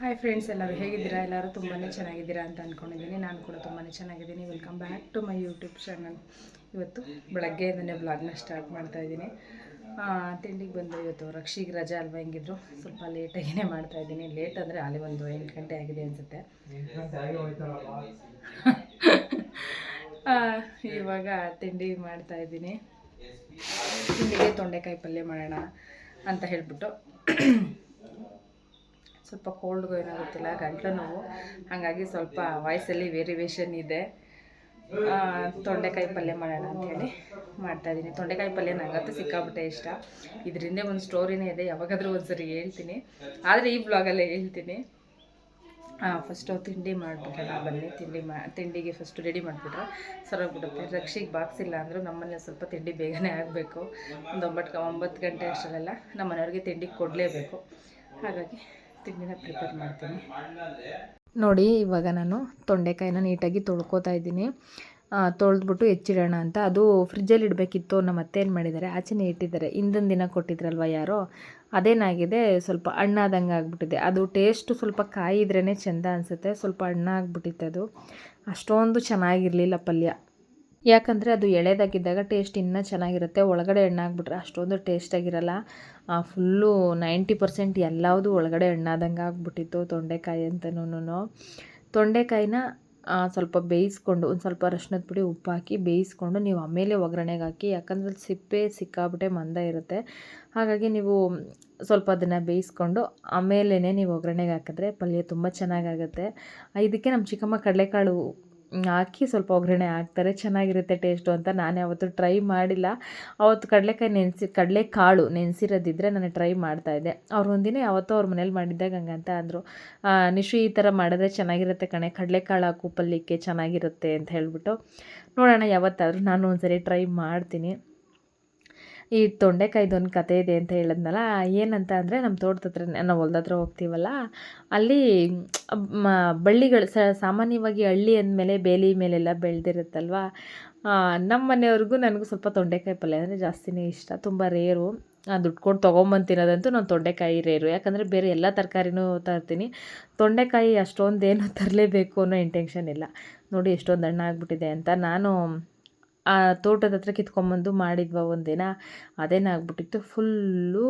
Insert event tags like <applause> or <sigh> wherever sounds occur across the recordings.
Hi friends ಎಲ್ಲರೂ ಹೇಗಿದ್ದೀರಾ? ಎಲ್ಲರೂ ತುಂಬಾ ಚೆನ್ನಾಗಿದ್ದೀರಾ ಅಂತ ಅಂದ್ಕೊಂಡಿದ್ದೀನಿ ನಾನು ಕೂಡ ತುಂಬಾ ಚೆನ್ನಾಗಿದ್ದೀನಿ. Welcome back to my YouTube channel ಇವತ್ತು ಬೆಳಗ್ಗೆ ಬೆಳಗ್ಗೆಯಿಂದನೇ ಬ್ಲಾಗ್ನ ಸ್ಟಾರ್ಟ್ ಮಾಡ್ತಾಯಿದ್ದೀನಿ ತಿಂಡಿಗೆ ಬಂದು ಇವತ್ತು ರಕ್ಷಿಗೆ ರಜೆ ಅಲ್ವಾ ಹೆಂಗಿದ್ರು? ಸ್ವಲ್ಪ ಲೇಟಾಗಿಯೇ ಮಾಡ್ತಾ ಇದ್ದೀನಿ. ಲೇಟ್ ಅಂದರೆ ಅಲ್ಲಿ ಒಂದು ಎಂಟು ಗಂಟೆ ಆಗಿದೆ ಅನಿಸುತ್ತೆ. <laughs> ಇವಾಗ ತಿಂಡಿ ಮಾಡ್ತಾಯಿದ್ದೀನಿ ತಿಂಡಿಗೆ ತೊಂಡೆಕಾಯಿ ಪಲ್ಯ ಮಾಡೋಣ ಅಂತ ಹೇಳ್ಬಿಟ್ಟು. ಸ್ವಲ್ಪ ಕೋಲ್ಡ್ಗೂ ಏನಾಗುತ್ತಿಲ್ಲ, ಗಂಟಲು ನೋವು. ಹಾಗಾಗಿ ಸ್ವಲ್ಪ ವಾಯ್ಸಲ್ಲಿ ವೇರಿಯೇಷನ್ ಇದೆ. ತೊಂಡೆಕಾಯಿ ಪಲ್ಯ ಮಾಡೋಣ ಅಂಥೇಳಿ ಮಾಡ್ತಾಯಿದ್ದೀನಿ ತೊಂಡೆಕಾಯಿ ಪಲ್ಯ ನನಗಂತೂ ಸಿಕ್ಕಾಬಿಟ್ಟೆ ಇಷ್ಟ. ಇದರಿಂದ ಒಂದು ಸ್ಟೋರಿನೇ ಇದೆ, ಯಾವಾಗಾದರೂ ಒಂದ್ಸರಿ ಹೇಳ್ತೀನಿ. ಆದರೆ ಈ ಬ್ಲಾಗಲ್ಲೇ ಹೇಳ್ತೀನಿ. ಫಸ್ಟು ತಿಂಡಿ ಮಾಡಿಬಿಟ್ರೆ ಬನ್ನಿ. ತಿಂಡಿ ಮಾ, ತಿಂಡಿಗೆ ಫಸ್ಟು ರೆಡಿ ಮಾಡಿಬಿಟ್ರೆ ಸರೋಗ್ಬಿಡುತ್ತೆ ರಕ್ಷಿಗೆ ಬಾಕ್ಸ್ ಇಲ್ಲ ಅಂದರೂ ನಮ್ಮಲ್ಲಿ ಸ್ವಲ್ಪ ತಿಂಡಿ ಬೇಗನೆ ಆಗಬೇಕು. ಒಂದು ಒಂಬತ್ತು ಒಂಬತ್ತು ಗಂಟೆ ಅಷ್ಟರಲ್ಲೆಲ್ಲ ನಮ್ಮ ಮನೆಯವ್ರಿಗೆ ತಿಂಡಿ ಕೊಡಲೇಬೇಕು. ಹಾಗಾಗಿ ತಿಂಡಿನ ಪ್ರಿಪೇರ್ ಮಾಡ್ತೀನಿ. ನೋಡಿ ಇವಾಗ ನಾನು ತೊಂಡೆಕಾಯಿನ ನೀಟಾಗಿ ತೊಳ್ಕೊತಾ ಇದ್ದೀನಿ. ತೊಳೆದ್ಬಿಟ್ಟು ಹೆಚ್ಚಿಡೋಣ ಅಂತ. ಅದು ಫ್ರಿಜ್ಜಲ್ಲಿ ಇಡಬೇಕಿತ್ತು ನಮ್ಮ ಅತ್ತೆ ಏನು ಮಾಡಿದ್ದಾರೆ? ಆಚೆನೇ ಇಟ್ಟಿದ್ದಾರೆ. ಹಿಂದಿನ ದಿನ ಕೊಟ್ಟಿದ್ರಲ್ವ ಯಾರೋ? ಅದೇನಾಗಿದೆ? ಸ್ವಲ್ಪ ಹಣ್ಣಾದಂಗೆ ಆಗಿಬಿಟ್ಟಿದೆ. ಅದು ಟೇಸ್ಟು ಸ್ವಲ್ಪ ಕಾಯಿ ಇದ್ರೇ ಚೆಂದ ಅನಿಸುತ್ತೆ. ಸ್ವಲ್ಪ ಹಣ್ಣಾಗ್ಬಿಟ್ಟಿತ್ತು ಅದು. ಅಷ್ಟೊಂದು ಚೆನ್ನಾಗಿರಲಿಲ್ಲ ಪಲ್ಯ. ಯಾಕಂದರೆ ಅದು ಎಳೆದಾಗಿದ್ದಾಗ ಟೇಸ್ಟ್ ಇನ್ನೂ ಚೆನ್ನಾಗಿರುತ್ತೆ. ಒಳಗಡೆ ಎಣ್ಣಾಗ್ಬಿಟ್ರೆ ಅಷ್ಟೊಂದು ಟೇಸ್ಟಾಗಿರಲ್ಲ ಫುಲ್ಲು ನೈಂಟಿ ಪರ್ಸೆಂಟ್ ಎಲ್ಲವುದು ಒಳಗಡೆ ಎಣ್ಣಾದಂಗೆ ಆಗಿಬಿಟ್ಟಿತ್ತು ತೊಂಡೆಕಾಯಿ ಅಂತನೂ ತೊಂಡೆಕಾಯಿನ ಸ್ವಲ್ಪ ಬೇಯಿಸ್ಕೊಂಡು ಒಂದು ಸ್ವಲ್ಪ ಅರಶಿನದ ಪುಡಿ ಉಪ್ಪು ಹಾಕಿ ಬೇಯಿಸ್ಕೊಂಡು ನೀವು ಆಮೇಲೆ ಒಗ್ಗರಣೆಗೆ ಹಾಕಿ, ಯಾಕಂದ್ರೆ ಸಿಪ್ಪೆ ಸಿಕ್ಕಾಬಿಟ್ಟೆ ಮಂದ ಇರುತ್ತೆ. ಹಾಗಾಗಿ ನೀವು ಸ್ವಲ್ಪ ಅದನ್ನು ಬೇಯಿಸ್ಕೊಂಡು ಆಮೇಲೆ ನೀವು ಒಗ್ಗರಣೆಗೆ ಹಾಕಿದ್ರೆ ಪಲ್ಯ ತುಂಬ ಚೆನ್ನಾಗಾಗುತ್ತೆ. ಇದಕ್ಕೆ ನಮ್ಮ ಚಿಕ್ಕಮ್ಮ ಕಡಲೆಕಾಳು ಹಾಕಿ ಸ್ವಲ್ಪ ಒಗ್ಗರಣೆ ಹಾಕ್ತಾರೆ. ಚೆನ್ನಾಗಿರುತ್ತೆ ಟೇಸ್ಟು ಅಂತ ನಾನು ಯಾವತ್ತೂ ಟ್ರೈ ಮಾಡಿಲ್ಲ. ಅವತ್ತು ಕಡಲೆಕಾಯಿ ನೆನೆಸಿ, ಕಡಲೆಕಾಳು ನೆನೆಸಿರೋದಿದ್ರೆ ನಾನು ಟ್ರೈ ಮಾಡ್ತಾಯಿದ್ದೆ ಅವ್ರು ಒಂದಿನ ಯಾವತ್ತೋ ಅವ್ರ ಮನೇಲಿ ಮಾಡಿದ್ದಾಗ ಹಂಗಂತ ಅಂದರು. ನಿಶು ಈ ಥರ ಮಾಡಿದ್ರೆ ಚೆನ್ನಾಗಿರುತ್ತೆ ಕಣೆ, ಕಡಲೆಕಾಳು ಹಾಕು ಪಲ್ಲಿಕ್ಕೆ ಚೆನ್ನಾಗಿರುತ್ತೆ ಅಂತ ಹೇಳಿಬಿಟ್ಟು. ನೋಡೋಣ ಯಾವತ್ತಾದರೂ ನಾನು ಒಂದ್ಸರಿ ಟ್ರೈ ಮಾಡ್ತೀನಿ. ಈ ತೊಂಡೆಕಾಯ್ದೊಂದು ಕತೆ ಇದೆ ಅಂತ ಹೇಳಿದ್ನಲ್ಲ, ಏನಂತ ಅಂದರೆ ನಮ್ಮ ತೋಟದ ಹತ್ರ, ನಾವು ಹೊಲ್ದ ಹೋಗ್ತೀವಲ್ಲ, ಅಲ್ಲಿ ಬಳ್ಳಿಗಳು ಸಾಮಾನ್ಯವಾಗಿ ಹಳ್ಳಿ ಅಂದಮೇಲೆ ಬೇಲಿ ಮೇಲೆಲ್ಲ ಬೆಳೆದಿರುತ್ತಲ್ವ ನಮ್ಮ ಮನೆಯವ್ರಿಗೂ ನನಗೂ ಸ್ವಲ್ಪ ತೊಂಡೆಕಾಯಿ ಪಲ್ಯ ಅಂದರೆ ಜಾಸ್ತಿನೇ ಇಷ್ಟ, ತುಂಬ ರೇರು. ದುಡ್ಡು ಕೊಟ್ಟು ತೊಗೊಂಬಂದು ತಿನ್ನೋದಂತೂ ನಾನು ತೊಂಡೆಕಾಯಿ ರೇರು, ಯಾಕಂದರೆ ಬೇರೆ ಎಲ್ಲ ತರಕಾರಿನೂ ತರ್ತೀನಿ. ತೊಂಡೆಕಾಯಿ ಅಷ್ಟೊಂದೇನು ತರಲೇಬೇಕು ಅನ್ನೋ ಇಂಟೆನ್ಷನ್ ಇಲ್ಲ. ನೋಡಿ ಎಷ್ಟೊಂದು ಹಣ್ಣಾಗ್ಬಿಟ್ಟಿದೆ ಅಂತ ನಾನು ಆ ತೋಟದ ಹತ್ರ ಕಿತ್ಕೊಂಬಂದು ಮಾಡಿದ್ವ ಒಂದಿನ. ಅದೇನಾಗ್ಬಿಟ್ಟಿತ್ತು, ಫುಲ್ಲು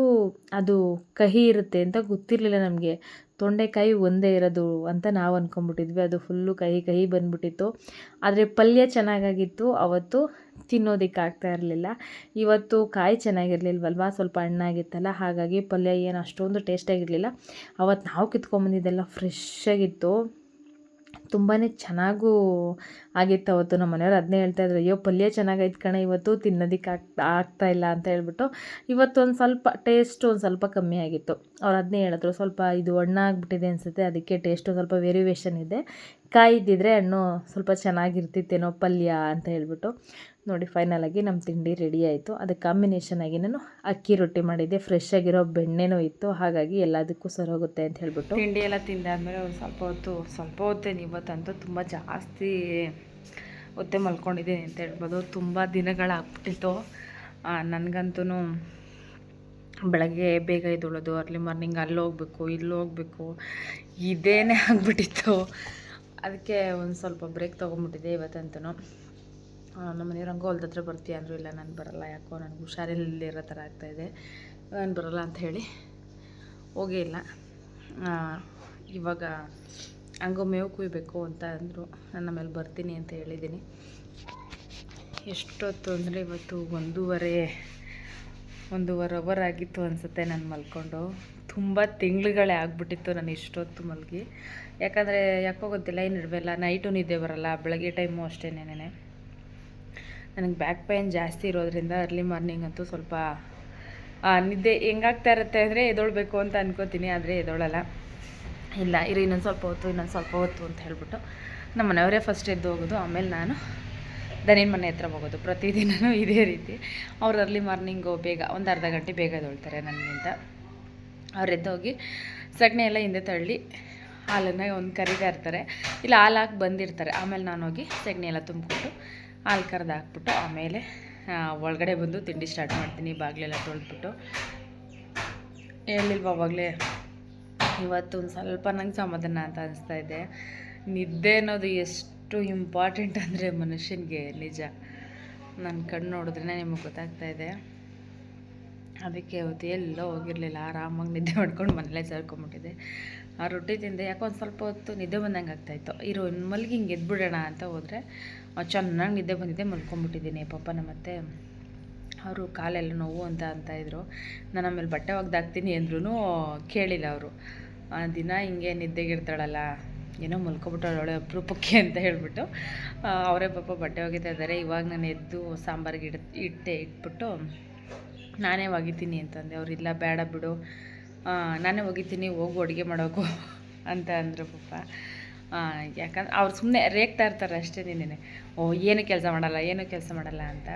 ಅದು ಕಹಿ ಇರುತ್ತೆ ಅಂತ ಗೊತ್ತಿರಲಿಲ್ಲ ನಮಗೆ. ತೊಂಡೆಕಾಯಿ ಒಂದೇ ಇರೋದು ಅಂತ ನಾವು ಅಂದ್ಕೊಂಬಿಟ್ಟಿದ್ವಿ ಅದು ಫುಲ್ಲು ಕಹಿ ಕಹಿ ಬಂದ್ಬಿಟ್ಟಿತ್ತು. ಆದರೆ ಪಲ್ಯ ಚೆನ್ನಾಗಾಗಿತ್ತು. ಅವತ್ತು ತಿನ್ನೋದಕ್ಕೆ ಆಗ್ತಾ ಇರಲಿಲ್ಲ. ಇವತ್ತು ಕಾಯಿ ಚೆನ್ನಾಗಿರ್ಲಿಲ್ವಲ್ವ? ಸ್ವಲ್ಪ ಹಣ್ಣಾಗಿತ್ತಲ್ಲ ಹಾಗಾಗಿ ಪಲ್ಯ ಏನು ಅಷ್ಟೊಂದು ಟೇಸ್ಟಾಗಿರಲಿಲ್ಲ ಅವತ್ತು ನಾವು ಕಿತ್ಕೊಂಬಂದಿದ್ದೆಲ್ಲ ಫ್ರೆಶ್ ಆಗಿತ್ತು. ತುಂಬಾ ಚೆನ್ನಾಗೂ ಆಗಿತ್ತು ಅವತ್ತು ನಮ್ಮ ಮನೆಯವ್ರು ಅದನ್ನೇ ಹೇಳ್ತಾಯಿದ್ರು ಅಯ್ಯೋ, ಪಲ್ಯ ಚೆನ್ನಾಗೈತೆ ಕಣೆ, ಇವತ್ತು ತಿನ್ನೋದಕ್ಕೆ ಆಗ್ತಾ ಆಗ್ತಾ ಇಲ್ಲ ಅಂತ ಹೇಳ್ಬಿಟ್ಟು ಇವತ್ತು ಒಂದು ಸ್ವಲ್ಪ ಟೇಸ್ಟ್ ಒಂದು ಸ್ವಲ್ಪ ಕಮ್ಮಿ ಆಗಿತ್ತು. ಅವ್ರು ಅದನ್ನೇ ಹೇಳಿದ್ರು, ಸ್ವಲ್ಪ ಇದು ಹಣ್ಣಾಗ್ಬಿಟ್ಟಿದೆ ಅನಿಸುತ್ತೆ, ಅದಕ್ಕೆ ಟೇಸ್ಟು ಸ್ವಲ್ಪ ವೇರಿಯೇಷನ್ ಇದೆ ಕಾಯಿ ಇದ್ದಿದ್ರೆ ಹಣ್ಣು ಸ್ವಲ್ಪ ಚೆನ್ನಾಗಿರ್ತಿತ್ತೇನೋ ಪಲ್ಯ ಅಂತ ಹೇಳ್ಬಿಟ್ಟು. ನೋಡಿ ಫೈನಲಾಗಿ ನಮ್ಮ ತಿಂಡಿ ರೆಡಿ ಆಯಿತು. ಅದಕ್ಕೆ ಕಾಂಬಿನೇಷನ್ ಆಗಿ ನಾನು ಅಕ್ಕಿ ರೊಟ್ಟಿ ಮಾಡಿದ್ದೆ. ಫ್ರೆಶ್ ಆಗಿರೋ ಬೆಣ್ಣೆನೂ ಇತ್ತು. ಹಾಗಾಗಿ ಎಲ್ಲದಕ್ಕೂ ಸರೋಗುತ್ತೆ ಅಂತ ಹೇಳ್ಬಿಟ್ಟು. ತಿಂಡಿ ಎಲ್ಲ ತಿಂದಾದ್ಮೇಲೆ ಒಂದು ಸ್ವಲ್ಪ ಹೊತ್ತು, ಸ್ವಲ್ಪ ಹೊತ್ತೇನು ಇವತ್ತಂತೂ ತುಂಬ ಜಾಸ್ತಿ ಹೊತ್ತೆ ಮಲ್ಕೊಂಡಿದ್ದೀನಿ ಅಂತ ಹೇಳ್ಬೋದು. ತುಂಬ ದಿನಗಳಾಗ್ಬಿಟ್ಟಿತ್ತು ನನಗಂತೂ ಬೆಳಗ್ಗೆ ಬೇಗ ಎದ್ದೇಳೋದು ಅರ್ಲಿ ಮಾರ್ನಿಂಗ್ ಅಲ್ಲಿ ಹೋಗ್ಬೇಕು, ಇಲ್ಲಿ ಹೋಗ್ಬೇಕು, ಇದೇನೇ ಆಗ್ಬಿಟ್ಟಿತ್ತು. ಅದಕ್ಕೆ ಒಂದು ಸ್ವಲ್ಪ ಬ್ರೇಕ್ ತೊಗೊಂಬಿಟ್ಟಿದ್ದೆ ಇವತ್ತಂತೂ ನಮ್ಮ ಮನೆಯವ್ರು ಹಂಗೆ ಹತ್ರ ಬರ್ತೀಯ ಅಂದರು, ಇಲ್ಲ ನಾನು ಬರಲ್ಲ, ಯಾಕೋ ನನಗೆ ಹುಷಾರಿಲ್ಲದಿರೋ ಥರ ಆಗ್ತಾಯಿದೆ ನಾನು ಬರಲ್ಲ ಅಂತ ಹೇಳಿ ಹೋಗೇ ಇಲ್ಲ. ಇವಾಗ ಹಂಗೋ ಮೇವು ಕುಯ್ಬೇಕು ಅಂತ ಅಂದರು ನಾನು ಆಮೇಲೆ ಬರ್ತೀನಿ ಅಂತ ಹೇಳಿದ್ದೀನಿ. ಎಷ್ಟೊತ್ತು ಅಂದರೆ ಇವತ್ತು ಒಂದೂವರೆ ಒಂದೂವರೆ ಅವರ್ ಆಗಿತ್ತು ಅನಿಸುತ್ತೆ ನಾನು ಮಲ್ಕೊಂಡು. ತುಂಬ ತಿಂಗಳುಗಳೇ ಆಗ್ಬಿಟ್ಟಿತ್ತು ನಾನು ಇಷ್ಟೊತ್ತು ಮಲಗಿ. ಯಾಕಂದರೆ ಯಾಕೋ ಗೊತ್ತಿಲ್ಲ, ಏನು ಇಡಬೇಲ್ಲ ನೈಟು ನಿದ್ದೆ ಬರಲ್ಲ, ಬೆಳಗ್ಗೆ ಟೈಮು ಅಷ್ಟೇನೇನೆ ನನಗೆ ಬ್ಯಾಕ್ ಪೈನ್ ಜಾಸ್ತಿ ಇರೋದ್ರಿಂದ ಅರ್ಲಿ ಮಾರ್ನಿಂಗ್ ಅಂತೂ ಸ್ವಲ್ಪ ನಿದ್ದೆ ಹೆಂಗಾಗ್ತಾ ಇರುತ್ತೆ ಅಂದರೆ ಎದೊಳ್ಬೇಕು ಅಂತ ಅನ್ಕೋತೀನಿ, ಆದರೆ ಎದೊಳಲ್ಲ ಇಲ್ಲ, ಇರು, ಇನ್ನೊಂದು ಸ್ವಲ್ಪ ಹೊತ್ತು, ಇನ್ನೊಂದು ಸ್ವಲ್ಪ ಹೊತ್ತು ಅಂತ ಹೇಳ್ಬಿಟ್ಟು ನಮ್ಮ ಮನೆಯವರೇ ಫಸ್ಟ್ ಎದ್ದು ಹೋಗೋದು, ಆಮೇಲೆ ನಾನು ದನಿನ ಮನೆ ಹತ್ರ ಹೋಗೋದು. ಪ್ರತಿದಿನವೂ ಇದೇ ರೀತಿ. ಅವ್ರು ಅರ್ಲಿ ಮಾರ್ನಿಂಗು ಬೇಗ, ಒಂದು ಅರ್ಧ ಗಂಟೆ ಬೇಗ ಎದ್ದೊಳ್ತಾರೆ ನನ್ನಿಂದ. ಅವ್ರು ಎದ್ದೋಗಿ ಸಗಣಿ ಎಲ್ಲ ಹಿಂದೆ ತಳ್ಳಿ ಹಾಲನ್ನು ಒಂದು ಕರಿತಾ ಇರ್ತಾರೆ. ಇಲ್ಲ, ಹಾಲು ಹಾಕಿ ಬಂದಿರ್ತಾರೆ. ಆಮೇಲೆ ನಾನು ಹೋಗಿ ಸಗಣಿ ಎಲ್ಲ ತುಂಬಿಕೊಟ್ಟು ಹಾಲು ಕರೆದು ಹಾಕ್ಬಿಟ್ಟು ಆಮೇಲೆ ಒಳಗಡೆ ಬಂದು ತಿಂಡಿ ಸ್ಟಾರ್ಟ್ ಮಾಡ್ತೀನಿ, ಬಾಗಿಲೆಲ್ಲ ತೊಳೆದ್ಬಿಟ್ಟು. ಹೇಳಿಲ್ವ ಅವಾಗಲೇ ಇವತ್ತು ಒಂದು ಸ್ವಲ್ಪ ನಂಗೆ ಸಮಾಧಾನ ಅಂತ ಅನಿಸ್ತಾ ಇದೆ. ನಿದ್ದೆ ಅನ್ನೋದು ಎಷ್ಟು ಇಂಪಾರ್ಟೆಂಟ್ ಅಂದರೆ ಮನುಷ್ಯನಿಗೆ, ನಿಜ. ನನ್ನ ಕಣ್ಣು ನೋಡಿದ್ರೆ ನಿಮಗೆ ಗೊತ್ತಾಗ್ತಾ ಇದೆ. ಅದಕ್ಕೆ ಅವತ್ತು ಎಲ್ಲೋ ಹೋಗಿರಲಿಲ್ಲ. ಆರಾಮಾಗಿ ನಿದ್ದೆ ಮಾಡ್ಕೊಂಡು ಮನೇಲೇ ಸೇರ್ಕೊಂಬಿಟ್ಟಿದ್ದೆ. ಆ ರೊಟ್ಟಿ ತಿಂದೆ. ಯಾಕೋ ಒಂದು ಸ್ವಲ್ಪ ಹೊತ್ತು ನಿದ್ದೆ ಬಂದಂಗೆ ಆಗ್ತಾಯಿತ್ತು. ಇರೋ ಮಲ್ಗಿ ಹಿಂಗೆ ಎದ್ಬಿಡೋಣ ಅಂತ ಹೋದರೆ ಚೆನ್ನಾಗಿ ನಿದ್ದೆ ಬಂದಿದ್ದೆ, ಮಲ್ಕೊಂಬಿಟ್ಟಿದ್ದೀನಿ. ಪಾಪನ ಮತ್ತೆ ಅವರು ಕಾಲೆಲ್ಲ ನೋವು ಅಂತ ಅಂತ ಇದ್ದರು ನಾನು ಆಮೇಲೆ ಬಟ್ಟೆ ಒಗ್ದಾಕ್ತೀನಿ ಅಂದ್ರೂ ಕೇಳಿಲ್ಲ ಅವರು. ದಿನ ಹಿಂಗೆ ನಿದ್ದೆಗಿರ್ತಾಳಲ್ಲ ಏನೋ ಮಲ್ಕೊಬಿಟ್ಟು ಅವಳೆ ಅಪರೂಪಕ್ಕೆ ಅಂತ ಹೇಳಿಬಿಟ್ಟು ಅವರೇ ಪಾಪ ಬಟ್ಟೆ ಒಗಿತಾ ಇದ್ದಾರೆ ಇವಾಗ ನಾನು ಎದ್ದು ಸಾಂಬಾರಿಗೆ ಇಡ್, ಇಟ್ಟೆ, ಇಟ್ಬಿಟ್ಟು ನಾನೇ ಒಗಿತೀನಿ ಅಂತಂದೆ. ಅವ್ರು, ಇಲ್ಲ, ಬೇಡ ಬಿಡು. ನಾನೇ ಹೋಗಿದ್ದೀನಿ, ಹೋಗು, ಅಡುಗೆ ಮಾಡೋಕು ಅಂತ ಅಂದರು ಪಪ್ಪ ಯಾಕಂದ್ರೆ ಅವ್ರು ಸುಮ್ಮನೆ ರೇಗ್ತಾ ಇರ್ತಾರೆ ಅಷ್ಟೇ ನಿನ್ನೆ ಓ, ಏನು ಕೆಲಸ ಮಾಡಲ್ಲ, ಏನು ಕೆಲಸ ಮಾಡಲ್ಲ ಅಂತ.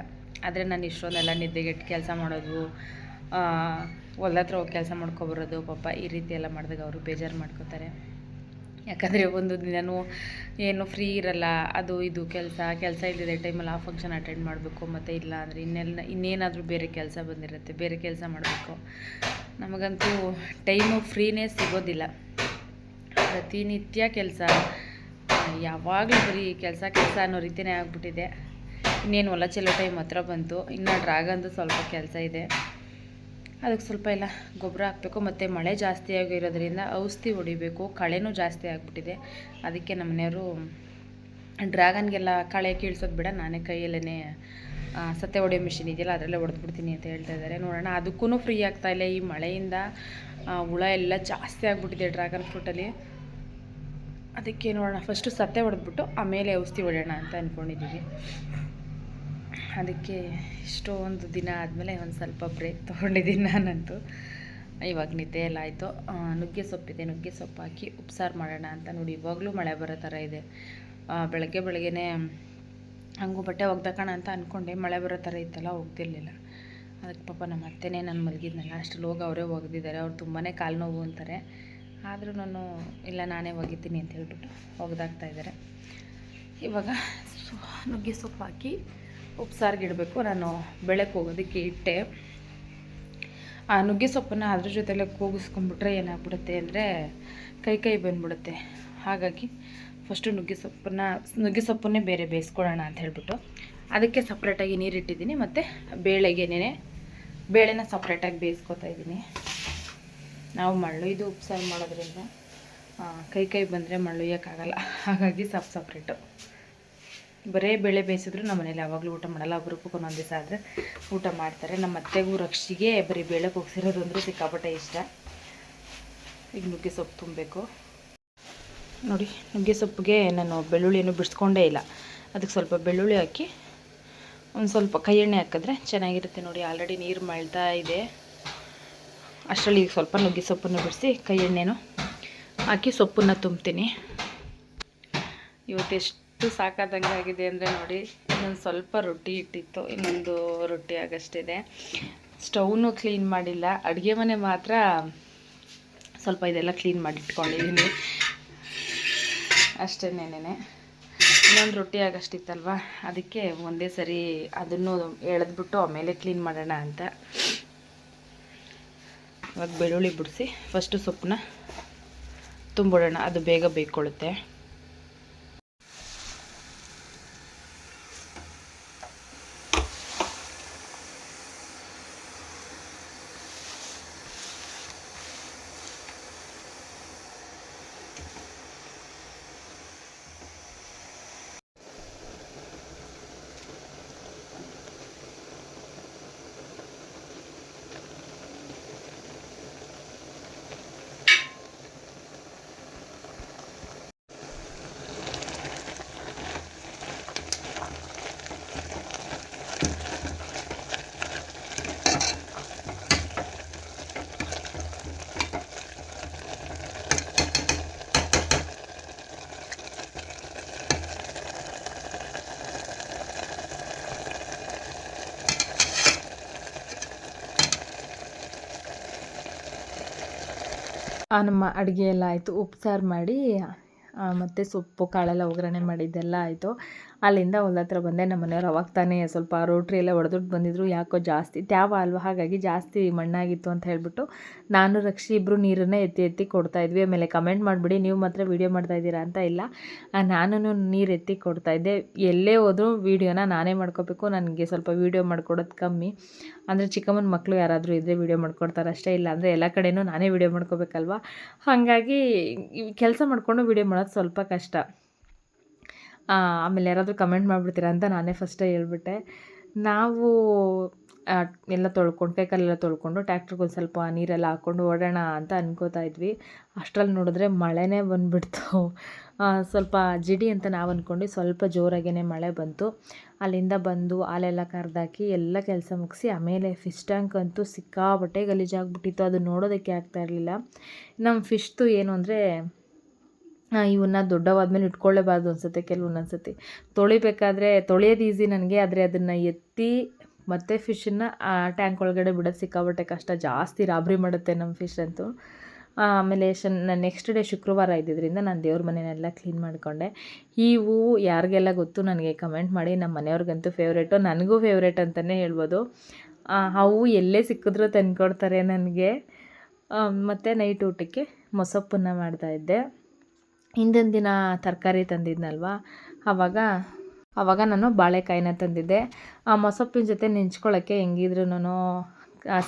ಆದರೆ ನಾನು ಇಷ್ಟೊಂದೆಲ್ಲ ನಿದ್ದೆಗೆಟ್ಟು ಕೆಲಸ ಮಾಡೋದು ಹೊಲ್ದ ಹತ್ರ ಹೋಗಿ ಕೆಲಸ ಮಾಡ್ಕೊಬರೋದು ಪಾಪ, ಈ ರೀತಿ ಎಲ್ಲ ಮಾಡಿದಾಗ ಅವರು ಬೇಜಾರು ಮಾಡ್ಕೋತಾರೆ. ಯಾಕಂದರೆ ಒಂದು ದಿನವೂ ಏನು ಫ್ರೀ ಇರಲ್ಲ, ಅದು ಇದು ಕೆಲಸ ಕೆಲಸ ಇಲ್ಲದೆ ಟೈಮಲ್ಲಿ ಆ ಫಂಕ್ಷನ್ ಅಟೆಂಡ್ ಮಾಡಬೇಕು, ಮತ್ತು ಇಲ್ಲ ಅಂದರೆ ಇನ್ನೆಲ್ಲ, ಇನ್ನೇನಾದರೂ ಬೇರೆ ಕೆಲಸ ಬಂದಿರುತ್ತೆ, ಬೇರೆ ಕೆಲಸ ಮಾಡಬೇಕು. ನಮಗಂತೂ ಟೈಮು ಫ್ರೀನೇ ಸಿಗೋದಿಲ್ಲ. ಪ್ರತಿನಿತ್ಯ ಕೆಲಸ, ಯಾವಾಗಲೂ ಬರೀ ಕೆಲಸ ಕೆಲಸ ಅನ್ನೋ ರೀತಿಯೇ ಆಗಿಬಿಟ್ಟಿದೆ. ಇನ್ನೇನು ಹೊಲ ಚೆಲ್ಲೋ ಟೈಮ್ ಹತ್ರ ಬಂತು, ಇನ್ನು ಡ್ರಾಗನ್ದು ಸ್ವಲ್ಪ ಕೆಲಸ ಇದೆ. ಅದಕ್ಕೆ ಸ್ವಲ್ಪ ಎಲ್ಲ ಗೊಬ್ಬರ ಹಾಕಬೇಕು. ಮತ್ತು ಮಳೆ ಜಾಸ್ತಿ ಆಗಿರೋದ್ರಿಂದ ಔಷಧಿ ಹೊಡಿಬೇಕು. ಕಳೆನೂ ಜಾಸ್ತಿ ಆಗಿಬಿಟ್ಟಿದೆ. ಅದಕ್ಕೆ ನಮ್ಮ ಮನೆಯವರು ಡ್ರ್ಯಾಗನ್ಗೆಲ್ಲ ಕಳೆ ಕೀಳ್ಸೋದು ಬೇಡ. ನಾನೇ ಕೈಯಲ್ಲೇ ಸತ್ತೆ ಹೊಡೆಯೋ ಮಿಷಿನ್ ಇದೆಯಲ್ಲ, ಅದರಲ್ಲೇ ಹೊಡೆದ್ಬಿಡ್ತೀನಿ ಅಂತ ಹೇಳ್ತಾ ಇದ್ದಾರೆ. ನೋಡೋಣ. ಅದಕ್ಕೂ ಫ್ರೀ ಆಗ್ತಾ ಇಲ್ಲ. ಈ ಮಳೆಯಿಂದ ಹುಳ ಎಲ್ಲ ಜಾಸ್ತಿ ಆಗಿಬಿಟ್ಟಿದೆ ಡ್ರ್ಯಾಗನ್ ಫ್ರೂಟಲ್ಲಿ ಅದಕ್ಕೆ ನೋಡೋಣ. ಫಸ್ಟು ಸತ್ತೆ ಹೊಡೆದ್ಬಿಟ್ಟು ಆಮೇಲೆ ಔಷಧಿ ಹೊಡೆಯೋಣ ಅಂತ ಅಂದ್ಕೊಂಡಿದ್ದೀವಿ ಅದಕ್ಕೆ ಇಷ್ಟೊಂದು ದಿನ ಆದಮೇಲೆ ಒಂದು ಸ್ವಲ್ಪ ಬ್ರೇಕ್ ತೊಗೊಂಡಿದ್ದೀನಿ ನಾನಂತೂ. ಇವಾಗ ನಿದ್ದೆ ಎಲ್ಲ ಆಯಿತು. ನುಗ್ಗೆ ಸೊಪ್ಪಿದೆ. ನುಗ್ಗೆ ಸೊಪ್ಪು ಹಾಕಿ ಉಪ್ಸಾರು ಮಾಡೋಣ ಅಂತ ನೋಡಿ ಇವಾಗಲೂ ಮಳೆ ಬರೋ ಥರ ಇದೆ. ಬೆಳಗ್ಗೆ ಬೆಳಗ್ಗೆನೇ ಹಂಗೂ ಬಟ್ಟೆ ಒಗ್ದಾಕೋಣ ಅಂತ ಅಂದ್ಕೊಂಡೆ ಮಳೆ ಬರೋ ಥರ ಇತ್ತಲ್ಲ ಹೋಗ್ತಿರ್ಲಿಲ್ಲ ಅದಕ್ಕೆ ಪಾಪ ನಮ್ಮ ಅತ್ತೆನೇ ನಾನು ಮಲಗಿದ್ನಲ್ಲ, ಅಷ್ಟು ಹೋಗಿ ಅವರೇ ಒಗೆದಿದ್ದಾರೆ. ಅವ್ರು ತುಂಬಾ ಕಾಲು ನೋವು ಅಂತಾರೆ. ಆದರೂ ನಾನು ಇಲ್ಲ, ನಾನೇ ಒಗಿತೀನಿ ಅಂತ ಹೇಳ್ಬಿಟ್ಟು ಒಗ್ದಾಗ್ತಾ ಇದ್ದಾರೆ. ಇವಾಗ ನುಗ್ಗೆ ಸೊಪ್ಪು ಹಾಕಿ ಉಪ್ಸಾರಿಗೆ ಇಡಬೇಕು. ನಾನು ಬೆಳಕ್ಕೆ ಹೋಗೋದಕ್ಕೆ ಇಟ್ಟೆ. ಆ ನುಗ್ಗೆ ಸೊಪ್ಪನ್ನು ಅದ್ರ ಜೊತೆಲೆ ಕೂಗಿಸ್ಕೊಂಡ್ಬಿಟ್ರೆ ಏನಾಗ್ಬಿಡುತ್ತೆ ಅಂದರೆ ಕೈ ಕೈ ಬಂದ್ಬಿಡುತ್ತೆ. ಹಾಗಾಗಿ ಫಸ್ಟು ನುಗ್ಗೆ ಸೊಪ್ಪನ್ನು, ನುಗ್ಗೆ ಸೊಪ್ಪನ್ನೇ ಬೇರೆ ಬೇಯಿಸ್ಕೊಳ್ಳೋಣ ಅಂತ ಹೇಳ್ಬಿಟ್ಟು ಅದಕ್ಕೆ ಸಪ್ರೇಟಾಗಿ ನೀರಿಟ್ಟಿದ್ದೀನಿ ಮತ್ತು ಬೇಳೆಗೆನೇ ಬೇಳೆನ ಸಪ್ರೇಟಾಗಿ ಬೇಯಿಸ್ಕೊತಾ ಇದ್ದೀನಿ. ನಾವು ಮಳ್ಳು, ಇದು ಉಪ್ಸಾರು ಮಾಡೋದ್ರಿಂದ ಕೈ ಕೈ ಬಂದರೆ ಮಳ್ಳುಯ್ಯೋಕ್ಕಾಗಲ್ಲ ಹಾಗಾಗಿ ಸಪ್ ಸಪ್ರೇಟು. ಬರೇ ಬೇಳೆ ಬೇಯಿಸಿದ್ರು ನಮ್ಮ ಮನೇಲಿ ಯಾವಾಗಲೂ ಊಟ ಮಾಡಲ್ಲ. ಅಪರೂಪಕ್ಕೆ ಒಂದೊಂದು ದಿವಸ ಆದರೆ ಊಟ ಮಾಡ್ತಾರೆ. ನಮ್ಮ ಅತ್ತೆಗೂ ರಕ್ಷಿಗೆ ಬರೀ ಬೇಳೆ ಕೂಗ್ಸಿರೋದು ಅಂದರೆ ಸಿಕ್ಕಾಪಟ್ಟೆ ಇಷ್ಟ. ಈಗ ನುಗ್ಗೆ ಸೊಪ್ಪು ತುಂಬಬೇಕು. ನೋಡಿ, ನುಗ್ಗೆ ಸೊಪ್ಪಿಗೆ ನಾನು ಬೆಳ್ಳುಳ್ಳಿಯನ್ನು ಬಿಡಿಸ್ಕೊಂಡೇ ಇಲ್ಲ. ಅದಕ್ಕೆ ಸ್ವಲ್ಪ ಬೆಳ್ಳುಳ್ಳಿ ಹಾಕಿ ಒಂದು ಸ್ವಲ್ಪ ಕೈ ಎಣ್ಣೆ ಹಾಕಿದ್ರೆ ಚೆನ್ನಾಗಿರುತ್ತೆ ನೋಡಿ. ಆಲ್ರೆಡಿ ನೀರು ಮಳ್ತಾ ಇದೆ. ಅಷ್ಟರಲ್ಲಿ ಈಗ ಸ್ವಲ್ಪ ನುಗ್ಗೆ ಸೊಪ್ಪನ್ನು ಬಿಡಿಸಿ ಕೈ ಎಣ್ಣೆನೂ ಹಾಕಿ ಸೊಪ್ಪನ್ನು ತುಂಬ್ತೀನಿ. ಇವತ್ತೆಷ್ಟು ಸಾಕಾದಂಗೆ ಆಗಿದೆ ಅಂದರೆ ನೋಡಿ, ಇನ್ನೊಂದು ಸ್ವಲ್ಪ ರೊಟ್ಟಿ ಇಟ್ಟಿತ್ತು, ಇನ್ನೊಂದು ರೊಟ್ಟಿ ಆಗಷ್ಟಿದೆ. ಸ್ಟೌನು ಕ್ಲೀನ್ ಮಾಡಿಲ್ಲ, ಅಡುಗೆ ಮನೆ ಮಾತ್ರ ಸ್ವಲ್ಪ ಇದೆಲ್ಲ ಕ್ಲೀನ್ ಮಾಡಿ ಇಟ್ಕೊಂಡಿದ್ದೀನಿ ಅಷ್ಟೇನೇನೆ ಇನ್ನೊಂದು ರೊಟ್ಟಿ ಆಗಷ್ಟಿತ್ತಲ್ವ? ಅದಕ್ಕೆ ಒಂದೇ ಸರಿ ಅದನ್ನು ಎಳೆದ್ಬಿಟ್ಟು ಆಮೇಲೆ ಕ್ಲೀನ್ ಮಾಡೋಣ ಅಂತ. ಇವಾಗ ಬೆಳ್ಳುಳ್ಳಿ ಬಿಡಿಸಿ ಫಸ್ಟು ಸೊಪ್ಪನ್ನ ತುಂಬಿಡೋಣ, ಅದು ಬೇಗ ಬೇಯ್ಕೊಳ್ಳುತ್ತೆ ನಮ್ಮ ಅಡುಗೆ ಎಲ್ಲ ಆಯಿತು. ಉಪ್ಸಾರು ಮಾಡಿ ಮತ್ತು ಸೊಪ್ಪು ಕಾಳೆಲ್ಲ ಒಗ್ಗರಣೆ ಮಾಡಿದ್ದೆಲ್ಲ ಆಯಿತು. ಅಲ್ಲಿಂದ ಹೊಲ್ದ ಹತ್ರ ಬಂದೆ ನಮ್ಮ ಮನೆಯವ್ರು ಅವಾಗ ತಾನೇ ಸ್ವಲ್ಪ ರೋಟ್ರಿ ಎಲ್ಲ ಹೊಡೆದ್ಬಿಟ್ಟು ಬಂದಿದ್ರು, ಯಾಕೋ ಜಾಸ್ತಿ ತ್ಯಾವ ಅಲ್ವಾ? ಹಾಗಾಗಿ ಜಾಸ್ತಿ ಮಣ್ಣಾಗಿತ್ತು ಅಂತ ಹೇಳ್ಬಿಟ್ಟು ನಾನು, ರಕ್ಷಿ ಇಬ್ಬರು ನೀರನ್ನು ಎತ್ತಿ ಎತ್ತಿ ಕೊಡ್ತಾ ಇದ್ವಿ. ಆಮೇಲೆ ಕಮೆಂಟ್ ಮಾಡಿಬಿಡಿ, ನೀವು ಮಾತ್ರ ವೀಡಿಯೋ ಮಾಡ್ತಾ ಇದ್ದೀರಾ ಅಂತ ಇಲ್ಲ. ನಾನು ನೀರು ಎತ್ತಿ ಕೊಡ್ತಾ ಇದ್ದೆ. ಎಲ್ಲೇ ಹೋದರೂ ವೀಡಿಯೋನ ನಾನೇ ಮಾಡ್ಕೋಬೇಕು. ನನಗೆ ಸ್ವಲ್ಪ ವೀಡಿಯೋ ಮಾಡ್ಕೊಡೋದು ಕಮ್ಮಿ. ಅಂದರೆ ಚಿಕ್ಕಮ್ಮನ ಮಕ್ಕಳು ಯಾರಾದರೂ ಇದ್ದರೆ ವೀಡಿಯೋ ಮಾಡ್ಕೊಡ್ತಾರೆ ಅಷ್ಟೇ. ಇಲ್ಲ ಅಂದರೆ ಎಲ್ಲ ಕಡೆಯೂ ನಾನೇ ವೀಡಿಯೋ ಮಾಡ್ಕೋಬೇಕಲ್ವ? ಹಾಗಾಗಿ ಕೆಲಸ ಮಾಡಿಕೊಂಡು ವೀಡಿಯೋ ಮಾಡೋದು ಸ್ವಲ್ಪ ಕಷ್ಟ. ಆಮೇಲೆ ಯಾರಾದರೂ ಕಮೆಂಟ್ ಮಾಡಿಬಿಡ್ತೀರಾ ಅಂತ ನಾನೇ ಫಸ್ಟೇ ಹೇಳ್ಬಿಟ್ಟೆ. ನಾವು ಎಲ್ಲ ತೊಳ್ಕೊಂಡು ಕೈಕಲ್ಲೆಲ್ಲ ಕಾಲೆಲ್ಲ ತೊಳ್ಕೊಂಡು ಟ್ಯಾಕ್ಟ್ರಿಗೆ ಒಂದು ಸ್ವಲ್ಪ ನೀರೆಲ್ಲ ಹಾಕ್ಕೊಂಡು ಓಡೋಣ ಅಂತ ಅನ್ಕೋತಾ ಇದ್ವಿ. ಅಷ್ಟರಲ್ಲಿ ನೋಡಿದ್ರೆ ಮಳೆನೇ ಬಂದುಬಿಡ್ತು. ಸ್ವಲ್ಪ ಜಿಡಿ ಅಂತ ನಾವು ಅಂದ್ಕೊಂಡು ಸ್ವಲ್ಪ ಜೋರಾಗೇ ಮಳೆ ಬಂತು. ಅಲ್ಲಿಂದ ಬಂದು ಹಾಲೆಲ್ಲ ಕರೆದಾಕಿ ಎಲ್ಲ ಕೆಲಸ ಮುಗಿಸಿ ಆಮೇಲೆ ಫಿಶ್ ಟ್ಯಾಂಕ್ ಅಂತೂ ಸಿಕ್ಕಾಬಟ್ಟೆ ಗಲೀಜಾಗ್ಬಿಟ್ಟಿತ್ತು. ಅದು ನೋಡೋದಕ್ಕೆ ಆಗ್ತಾ ಇರಲಿಲ್ಲ. ನಮ್ಮ ಫಿಶ್ದು ಏನು ಅಂದರೆ ಇವನ್ನ ದೊಡ್ಡವಾದ್ಮೇಲೆ ಇಟ್ಕೊಳ್ಳೇಬಾರ್ದು ಅನ್ಸುತ್ತೆ ಕೆಲವು ಅನ್ಸುತ್ತೆ. ತೊಳಿಬೇಕಾದ್ರೆ, ತೊಳೆಯೋದು ಈಸಿ ನನಗೆ, ಆದರೆ ಅದನ್ನು ಎತ್ತಿ ಮತ್ತೆ ಫಿಶನ್ನು ಆ ಟ್ಯಾಂಕ್ ಒಳಗಡೆ ಬಿಡೋದು ಸಿಕ್ಕಾಬಟ್ಟೆ ಕಷ್ಟ. ಜಾಸ್ತಿ ರಾಬರಿ ಮಾಡುತ್ತೆ ನಮ್ಮ ಫಿಶ್ ಅಂತೂ. ಆಮೇಲೆ ಶನ್ ನೆಕ್ಸ್ಟ್ ಡೇ ಶುಕ್ರವಾರ ಇದ್ದಿದ್ದರಿಂದ ನಾನು ದೇವ್ರ ಮನೆಯೆಲ್ಲ ಕ್ಲೀನ್ ಮಾಡಿಕೊಂಡೆ. ಈ ಹೂವು ಯಾರಿಗೆಲ್ಲ ಗೊತ್ತು ನನಗೆ ಕಮೆಂಟ್ ಮಾಡಿ ನಮ್ಮ ಮನೆಯವ್ರಿಗಂತೂ ಫೇವ್ರೇಟು ನನಗೂ ಫೇವ್ರೇಟ್ ಅಂತಲೇ ಹೇಳ್ಬೋದು. ಆ ಹೂವು ಎಲ್ಲೇ ಸಿಕ್ಕಿದ್ರೂ ತಂದ್ಕೊಡ್ತಾರೆ ನನಗೆ. ಮತ್ತು ನೈಟ್ ಊಟಕ್ಕೆ ಮೊಸಪ್ಪನ್ನು ಮಾಡ್ತಾಯಿದ್ದೆ ಹಿಂದಿನ ದಿನ ತರಕಾರಿ ತಂದಿದ್ನಲ್ವ? ಆವಾಗ ಆವಾಗ ನಾನು ಬಾಳೆಕಾಯಿನ ತಂದಿದ್ದೆ. ಆ ಮೊಸಪ್ಪಿನ ಜೊತೆ ನೆಂಚ್ಕೊಳ್ಳೋಕ್ಕೆ ಹೆಂಗಿದ್ರು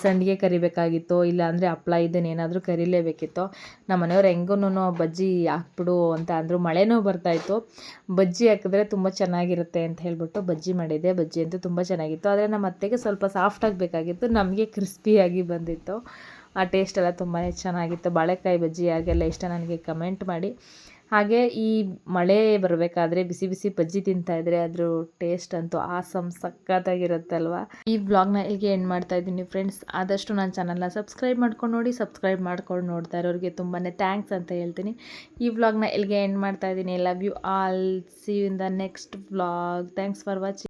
ಸಂಡಿಗೆ ಕರಿಬೇಕಾಗಿತ್ತು, ಇಲ್ಲಾಂದರೆ ಹಪ್ಳ ಇದನ್ನೇನಾದರೂ ಕರಿಲೇಬೇಕಿತ್ತು ನಮ್ಮ ಮನೆಯವ್ರು ಹೆಂಗೂ ಬಜ್ಜಿ ಹಾಕ್ಬಿಡು ಅಂತ ಅಂದರು. ಮಳೆನೂ ಬರ್ತಾಯಿತ್ತು ಬಜ್ಜಿ ಹಾಕಿದ್ರೆ ತುಂಬ ಚೆನ್ನಾಗಿರುತ್ತೆ ಅಂತ ಹೇಳ್ಬಿಟ್ಟು ಬಜ್ಜಿ ಮಾಡಿದ್ದೆ. ಬಜ್ಜಿ ಅಂತೂ ತುಂಬ ಚೆನ್ನಾಗಿತ್ತು. ಆದರೆ ನಮ್ಮ ಅತ್ತೆಗೆ ಸ್ವಲ್ಪ ಸಾಫ್ಟಾಗಿ ಬೇಕಾಗಿತ್ತು ನಮಗೆ ಕ್ರಿಸ್ಪಿಯಾಗಿ ಬಂದಿತ್ತು. ಆ ಟೇಸ್ಟ್ ಎಲ್ಲ ತುಂಬಾ ಚೆನ್ನಾಗಿತ್ತು. ಬಾಳೆಕಾಯಿ ಬಜ್ಜಿ ಹಾಗೆಲ್ಲ ಇಷ್ಟ ನನಗೆ ಕಮೆಂಟ್ ಮಾಡಿ. ಹಾಗೆ ಈ ಮಳೆ ಬರಬೇಕಾದ್ರೆ ಬಿಸಿ ಬಿಸಿ ಬಜ್ಜಿ ತಿಂತಾಯಿದ್ರೆ ಅದ್ರ ಟೇಸ್ಟ್ ಅಂತೂ ಆಸಮ್ ಸಖತ್ತಾಗಿರುತ್ತಲ್ವ? ಈ ವ್ಲಾಗ್ನ ಇಲ್ಲಿಗೆ ಎಂಡ್ ಮಾಡ್ತಾ ಇದ್ದೀನಿ ಫ್ರೆಂಡ್ಸ್ ಆದಷ್ಟು ನನ್ನ ಚಾನಲ್ನ ಸಬ್ಸ್ಕ್ರೈಬ್ ಮಾಡ್ಕೊಂಡು ನೋಡಿ ಸಬ್ಸ್ಕ್ರೈಬ್ ಮಾಡ್ಕೊಂಡು ನೋಡ್ತಾ ಇರೋರಿಗೆ ತುಂಬಾ ಥ್ಯಾಂಕ್ಸ್ ಅಂತ ಹೇಳ್ತೀನಿ. ಈ ವ್ಲಾಗ್ನ ಇಲ್ಲಿಗೆ ಎಂಡ್ ಮಾಡ್ತಾ ಇದ್ದೀನಿ. Love you all see in the next vlog thanks for watching